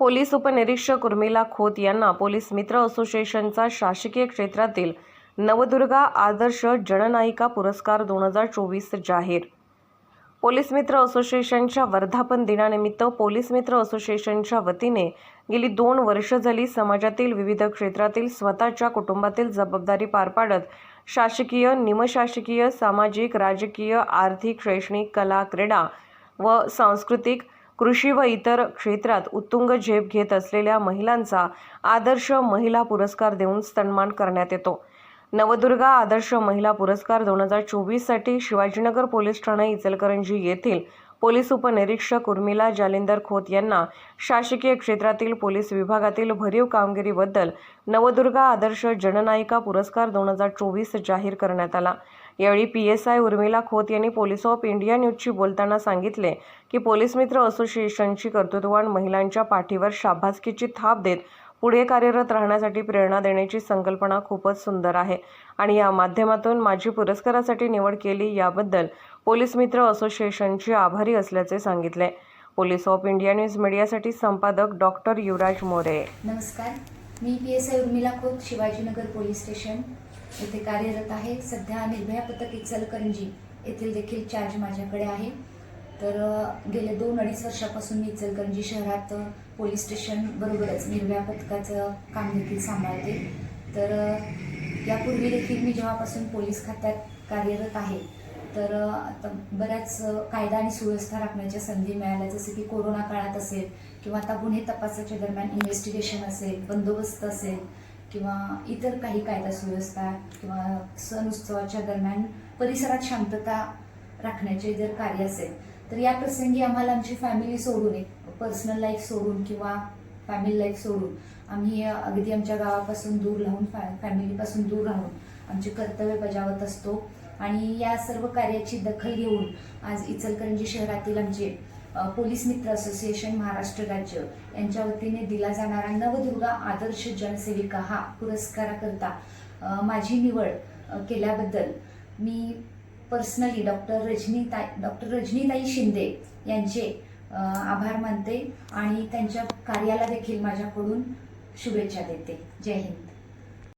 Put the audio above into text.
Police उपनिरीक्षक उर्मिला खोत यांना police मित्र असोसिएशनचा शासकीय क्षेत्रातील नवदुर्गा आदर्श जननायिका पुरस्कार दोन हजार चोवीस जाहीर. पोलीस मित्र असोसिएशनच्या वर्धापन दिनानिमित्त पोलीस मित्र असोसिएशनच्या वतीने गेली दोन वर्ष झाली समाजातील विविध क्षेत्रातील स्वतःच्या कुटुंबातील जबाबदारी पार पाडत शासकीय निमशासकीय सामाजिक राजकीय आर्थिक शैक्षणिक कला क्रीडा व सांस्कृतिक कृषी व इतर क्षेत्रात उत्तुंग झेप घेत असलेल्या महिलांचा आदर्श महिला पुरस्कार देऊन सन्मान करण्यात येतो. नवदुर्गा आदर्श महिला पुरस्कार दोन हजार चोवीससाठी शिवाजीनगर पोलीस ठाणे इचलकरंजी येथील पोलीस उपनिरीक्षक उर्मिला जालिंदर खोत यांना शासकीय क्षेत्रातील पोलीस विभागातील भरीव कामगिरीबद्दल नवदुर्गा आदर्श जननायिका पुरस्कार दोन हजार चोवीस जाहीर करण्यात आला. यावेळी P S I Urmila Khot यांनी पोलीस ऑफ इंडिया न्यूजशी बोलताना सांगितले की पोलीस मित्र असोसिएशनची कर्तृत्ववान महिलांच्या पाठीवर शाबासकीची थाप देत पुढे कार्यरत राहण्यासाठी प्रेरणा देण्याची संकल्पना खूपच सुंदर आहे. आणि या माध्यमातून माझी पुरस्कारासाठी निवड केली याबद्दल पोलीस मित्र असोसिएशनची आभारी असल्याचे सांगितले. पोलीस ऑफ इंडिया न्यूज मीडियासाठी संपादक डॉक्टर युवराज मोरे. नमस्कार. मी P S I Urmila Khot Shivajinagar police station. येथे कार्यरत आहे. सध्या निर्भया पथक इचलकरंजी येथील देखील चार्ज माझ्याकडे आहे. तर गेल्या गेले दोन अडीच वर्षापासून मी इचलकरंजी शहरात पोलीस स्टेशन बरोबरच निर्भया पथकाचं काम देखील सांभाळते. तर यापूर्वी देखील मी जेव्हापासून पोलीस खात्यात कार्यरत आहे तर आता बऱ्याच कायदा आणि सुव्यवस्था राखण्याच्या संधी मिळाल्या. जसं की कोरोना काळात असेल किंवा आता गुन्हे तपासाच्या दरम्यान इन्व्हेस्टिगेशन असेल बंदोबस्त असेल किंवा इतर काही कायदा सुव्यवस्था किंवा सण उत्सवाच्या दरम्यान परिसरात शांतता राखण्याचे जर कार्य असेल तर या प्रसंगी आम्हाला आमची फॅमिली सोडून एक पर्सनल लाईफ सोडून किंवा फॅमिली लाईफ सोडून आम्ही अगदी आमच्या गावापासून दूर राहून फॅ फॅमिलीपासून दूर राहून आमचे कर्तव्य बजावत असतो. आणि या सर्व कार्याची दखल घेऊन आज इचलकरंजी शहरातील आमचे पोलीस मित्र असोसिएशन महाराष्ट्र राज्य यांच्या वतीने दिला जाणारा नवदुर्गा आदर्श जनसेविका हा पुरस्काराकरता माझी निवड केल्याबद्दल मी personally doctor Rajnitai doctor Rajnitai Shinde यांचे आभार मानते आणि त्यांच्या कार्याला देखील माझ्याकडून शुभेच्छा देते. जय हिंद.